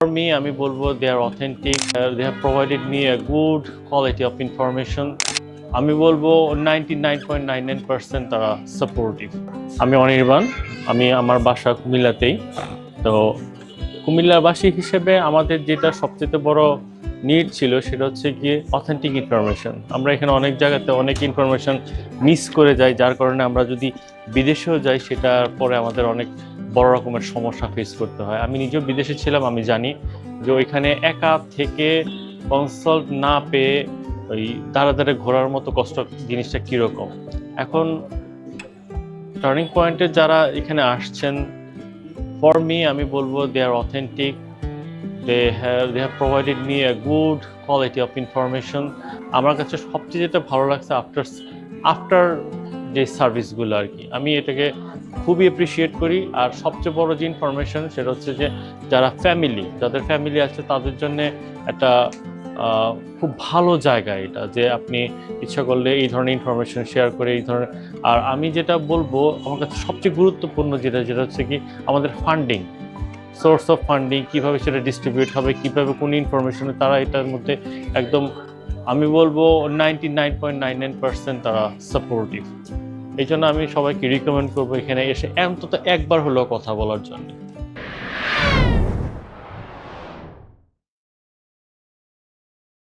For me, আমি বলব they are authentic they have provided me a good quality of information আমি বলব ninety nine point nine nine percent তারা supportive আমি অনির্বাণ আমি আমার বাসা কুমিল্লাতেই। তো কুমিল্লাবাসী হিসেবে আমাদের যেটা সবচেয়ে বড় নিড ছিল সেটা হচ্ছে গিয়ে অথেন্টিক ইনফরমেশন আমরা এখানে অনেক জায়গাতে অনেক ইনফরমেশন মিস করে যাই যার কারণে আমরা যদি বিদেশেও যাই সেটার পরে আমাদের অনেক বড় রকমের সমস্যা ফেস করতে হয়। আমি নিজেও বিদেশে ছিলাম, আমি জানি যে ওইখানে একা থেকে কনসাল্ট না পেয়ে ওই দাঁড়া দাঁড়ে ঘোরার মতো কষ্ট জিনিসটা কীরকম? এখন টার্নিং পয়েন্টে যারা এখানে আসছেন ফর মি আমি বলব they are authentic they have they have provided me a good quality of information আমার কাছে সবচেয়ে যেটা ভালো লাগছে আফটার আফটার যে সার্ভিসগুলো আর কি, আমি এটাকে খুবই অ্যাপ্রিসিয়েট করি। আর সবচেয়ে বড় যে ইনফরমেশন সেটা হচ্ছে যে যারা ফ্যামিলি যাদের ফ্যামিলি আছে তাদের জন্য একটা খুব ভালো জায়গা এটা যে আপনি ইচ্ছা করলে এই ধরনের ইনফরমেশন শেয়ার করে এই ধরনের, আর আমি যেটা বলব আমার কাছে সবচেয়ে গুরুত্বপূর্ণ যেটা যেটা হচ্ছে কি আমাদের ফান্ডিং সোর্স অফ ফান্ডিং কীভাবে সেটা ডিস্ট্রিবিউট হবে, কীভাবে কোন ইনফরমেশনে তারা এটার মধ্যে একদম, আমি বলব ninety nine point nine nine percent তারা সাপোর্টিভ এই জন্য আমি সবাইকে রিকমেন্ড করব এখানে এসে অন্তত একবার হলেও কথা বলার জন্য।